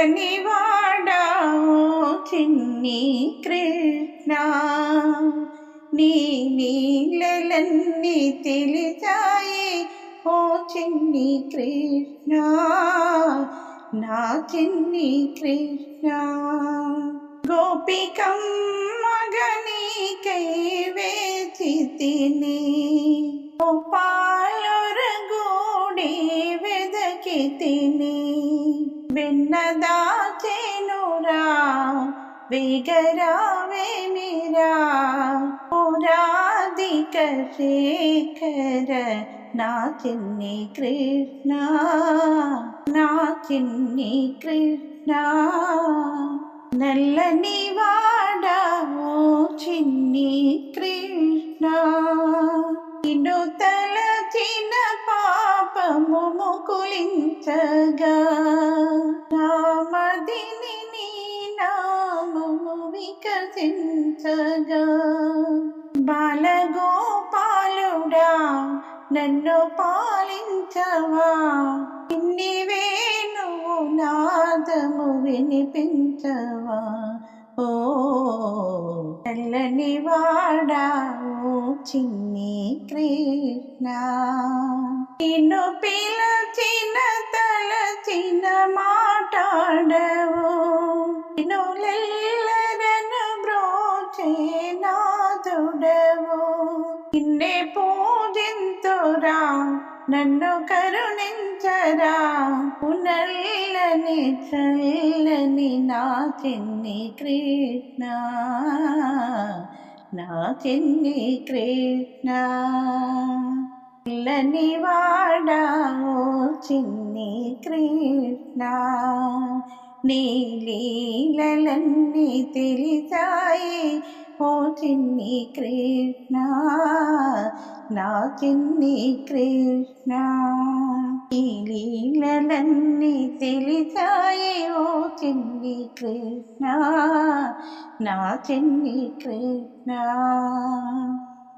తెల్లని వాడావు చిన్ని కృష్ణ. నీ నీళ్ళన్నీ తెలిసాయి ఓ చిన్ని కృష్ణ. నా చిన్ని కృష్ణ. గోపికం మగని కై వేచి తిని పాలొరగూడి వెదకి తిని. వెన్నదాచెనురా వేగరావేమిరా పురాధిక శేఖర నా చిన్ని కృష్ణ నా చిన్ని కృష్ణ నల్లని వాడా ఓ చిన్ని కృష్ణ ఇను తలచిన వికసించగా బాలగోపాలుడా నన్ను పాలించవా? ఇన్నివే నువ్వు నాదము వినిపించవా? ఓ తెల్లని వాడా ఓ చిన్ని కృష్ణ. నిన్ను పిలచిన తలచిన మాట్లాడవు నిన్నులెల్లరను నిన్నే పూజింతురా నన్ను కరుణించరా. పునల్లని చల్లని నా చిన్ని కృష్ణ నా చిన్ని కృష్ణ. పిల్లని వాడా చిన్ని కృష్ణ నీ లీలలన్నీ తెలిసాయి. ఓ చిన్ని కృష్ణ నా చిన్ని కృష్ణ. ఈ లీలలన్నీ తెలిసాయి ఓ చిన్ని కృష్ణ నా చిన్ని కృష్ణ.